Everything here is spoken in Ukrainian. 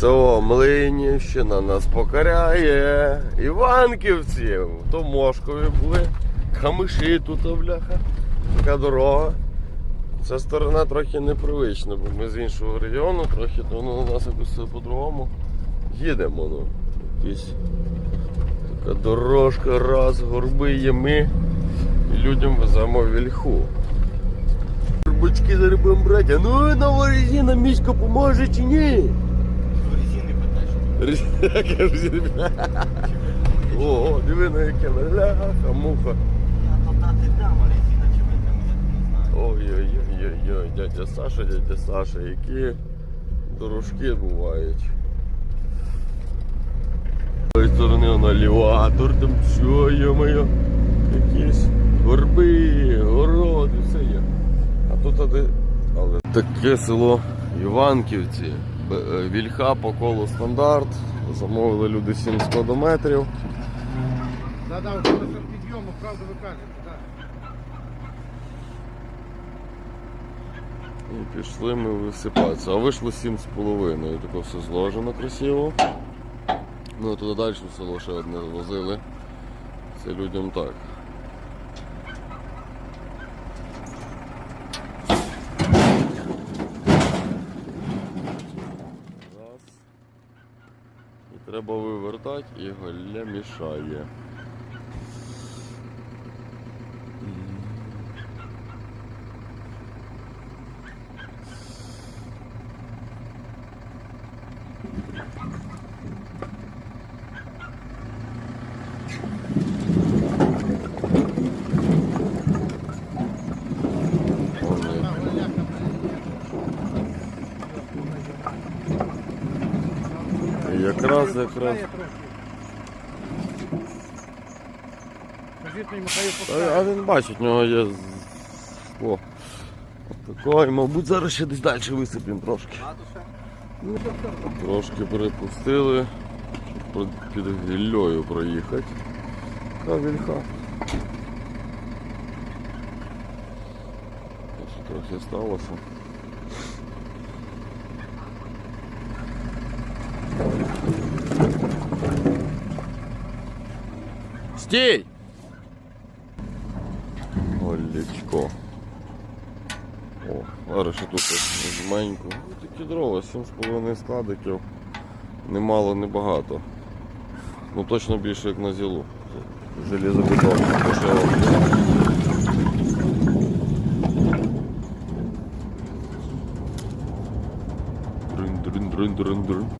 Це о, Млинівщина нас покоряє. Іванківці, то Мошкові були. Камиші тут, бляха. Така дорога. Ця сторона трохи непривична, бо ми з іншого регіону, трохи то воно у нас якось все по-другому. Їдемо, ну. Якісь така дорожка, раз, горби є ми. І людям веземо вільху. Будемо брати, а ну нова резина міська поможе чи ні? О, диви на яке ляха, муха. Ой-ой-ой, дядя Саша, дядя Саша, які дорожки бувають. З сторони вона там що, йо-моє, якісь горби, городи, все є. А тут. Але таке село Іванківці, Вільха по колу стандарт. Замовили люди 7 складометрів. Да, да, підйому, правду ви кажете, так. І пішли ми висипатися. А вийшло 7,5. Таке все зложено красиво. Ну туди далі в село ще одне возили. Це людям так. Раз. І треба вивертати, і голля мішає. Вон як. І Якраз, якраз. А, а він бачить, в нього є скло. Такой, мабуть, зараз ще десь далі висипемо трошки. Трошки перепустили, щоб під гіллею проїхати. Така трохи сталося. Стій! Олечко. О, зараз ще тут жменько. Ну, такі дрова, 7,5 складиків. Немало, не багато. Ну точно більше як на зілу. Железобетон. Дешево.